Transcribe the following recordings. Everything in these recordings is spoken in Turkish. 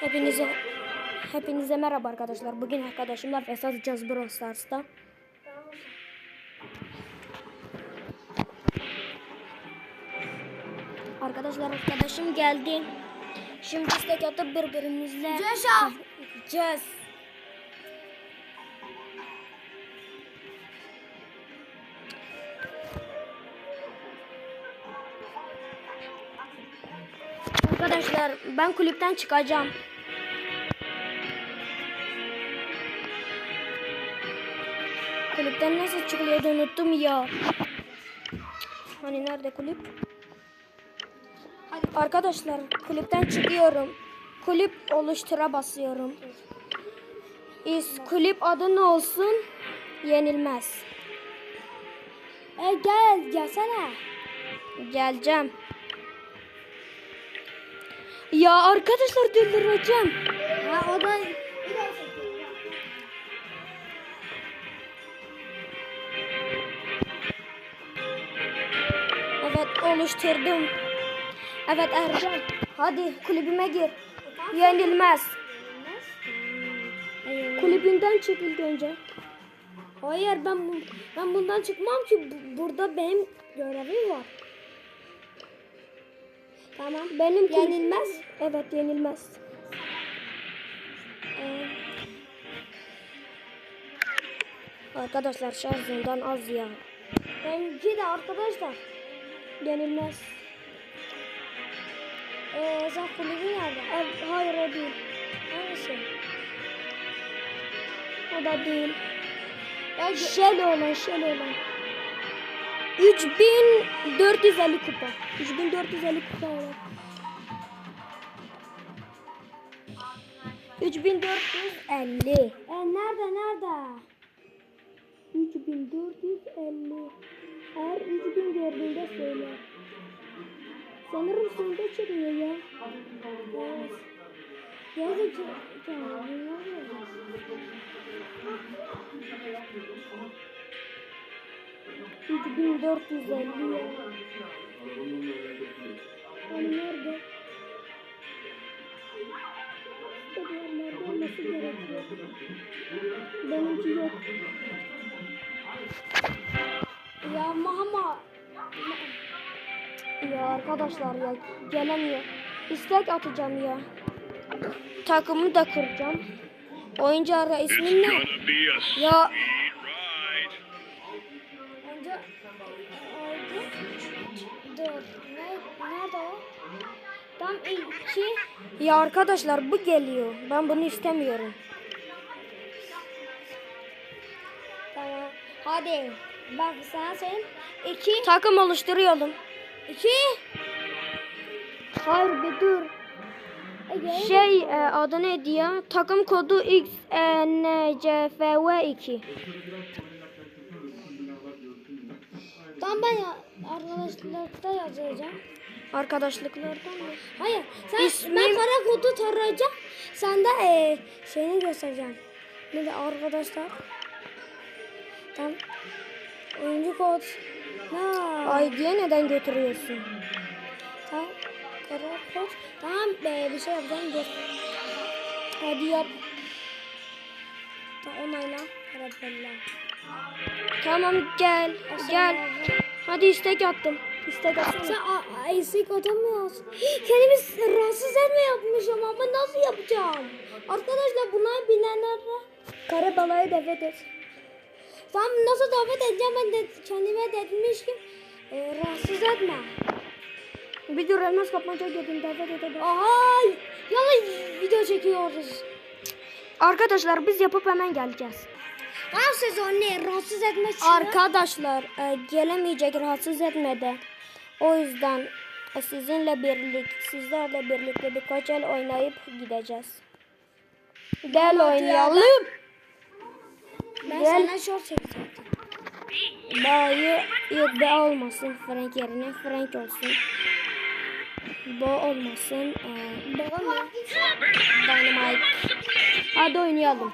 Hepinize hepinize merhaba arkadaşlar. Bugün arkadaşımla fesat atacağız Brawl Stars'ta. Arkadaşlar arkadaşım geldi. Şimdi istek atıp birbirimizle Yaşa. Arkadaşlar ben kulüpten çıkacağım. Kulüpten nasıl çıkılıyordu unuttum ya. Hani nerede kulüp? Arkadaşlar kulüpten çıkıyorum. Kulüp oluştura basıyorum. İs kulüp adı ne olsun? Yenilmez. E gel gelsene. Geleceğim. Ya arkadaşlar delireceğim. Ha o da Evet oluşturdum. Evet Ercan. Hadi kulübüme gir. Yenilmez. Kulübünden çık ilk önce. Hayır ben ben bundan çıkmam ki Bu- burada benim görevim var. Tamam. Benim Yenilmez. Evet yenilmez. Ee, Arkadaşlar şarjından az ya. benimki de arkadaşlar. Yenilmez. Ee, sen kulübü nerede? Ev- hayır o değil. Hangisi? O da değil. Ya Şel olan, şel olan. 3450 kupa. 3450 kupa olan. 3450. e, nerede nerede? 3450. Eğer 3000 gördüğünde söyle. Sanırım sonunda çıkıyor ya. Evet. Yazık. Tamam, ne oluyor? Üç bin dört yüz elli ya. Hani nerede? Diğerlerde olması gerekiyor. Benimki yok. Ya Mahama. Ya arkadaşlar ya gelemiyor. İstek atacağım ya. Takımı da kuracağım. Oyuncu ara ismin ne? Ya Dur. Ne, nerede o? Tam iki. ya arkadaşlar bu geliyor. Ben bunu istemiyorum. Tamam. Hadi. Bak sana söyleyeyim. İki. Takım oluşturuyorum. İki. Hayır bir dur. Şey e, adı neydi ya? Takım kodu XNCFV2. Tamam ben ya arkadaşlıkta yazacağım. Arkadaşlıklardan mı? Hayır. Sen İsmim- ben kara kodu tarayacağım. Sen de e, şeyini göstereceğim. Ne de arkadaşlar? Tamam. Oyuncu kod. Ha. ID'ye neden götürüyorsun? Tamam. Kara kod. Tamam be bir şey yapacağım. Dur. Hadi yap. Tamam onayla. Rabbella. Tamam gel. Gel. Hadi istek attım. İstek Sen attım. a- a- eksik atamıyorsun. Kendimiz rahatsız etme yapmış ama nasıl yapacağım? Arkadaşlar buna bilenler Karabalayı davet et. Tamam nasıl davet edeceğim ben de kendime demiştim. E, rahatsız etme. Bir dur elmas kapmaca dedim davet edelim. Aha yalan video çekiyoruz. Arkadaşlar biz yapıp hemen geleceğiz. Tamam sezon ne rahatsız etme için. Arkadaşlar e, gelemeyecek rahatsız etmedi. O yüzden e, sizinle birlik, sizlerle birlikte birkaç el oynayıp gideceğiz. Gel oynayalım. ben gel. sana short çekeceğim. Ba'yı B olmasın Frank yerine Frank olsun. Bo olmasın. E, Dynamite. Hadi oynayalım.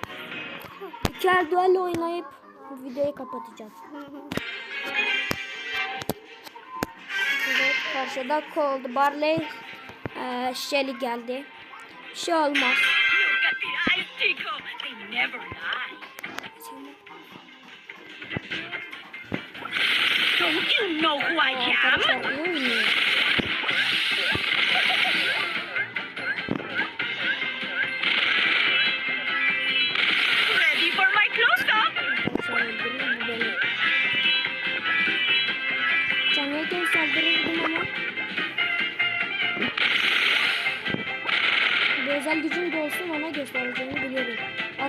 El duel oynayıp videoyu kapatacağız. Evet karşıda Cold Barley e, Shelly geldi. Bir şey olmaz. Don't you know who I am?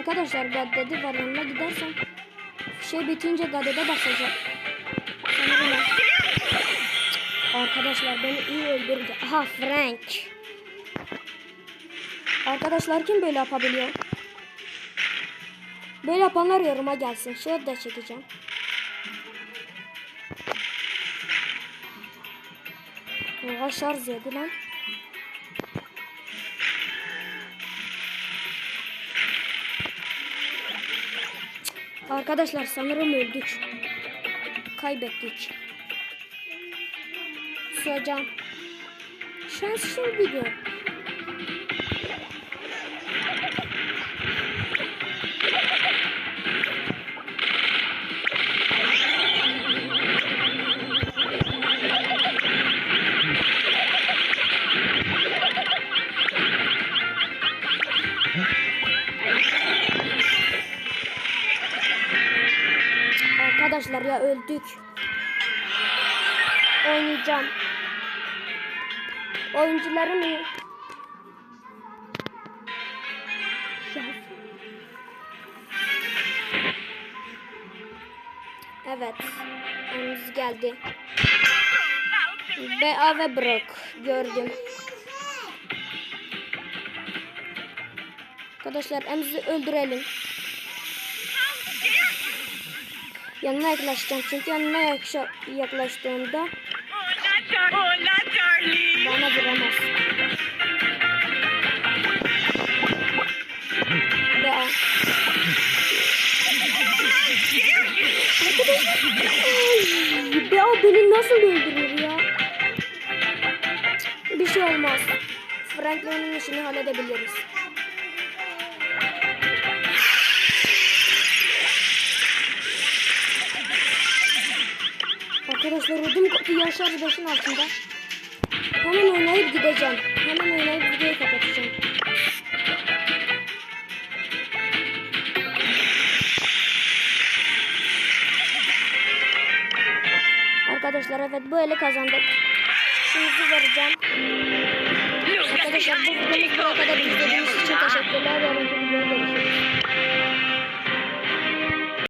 Arkadaşlar gaddedi var yanına gidersem şey bitince gaddede basacak. Arkadaşlar beni iyi öldürdü. Aha Frank. Arkadaşlar kim böyle yapabiliyor? Böyle yapanlar yoruma gelsin. Şöyle de çekeceğim. Oha şarj yedi lan. Arkadaşlar sanırım öldük. Kaybettik. Hocam. Şanslı video. Arkadaşlar ya öldük. Oynayacağım. Oyuncularım iyi. Evet. Önümüz geldi. BA ve Brock gördüm. Arkadaşlar Emzi öldürelim. Yanına yaklaşacağım çünkü yanına yaklaştığımda bana vuramaz. BA. Ay, BA beni nasıl öldürür ya? Bir şey olmaz. Franklin'in işini halledebiliriz. arkadaşlar ödüm koptu yaş arkadaşın altında. Hemen oynayıp gideceğim. Hemen oynayıp videoyu kapatacağım. Arkadaşlar evet bu ele kazandık. Şimdi vereceğim. Arkadaşlar bu videoyu kadar izlediğiniz için teşekkürler. Yarınki videoda görüşürüz.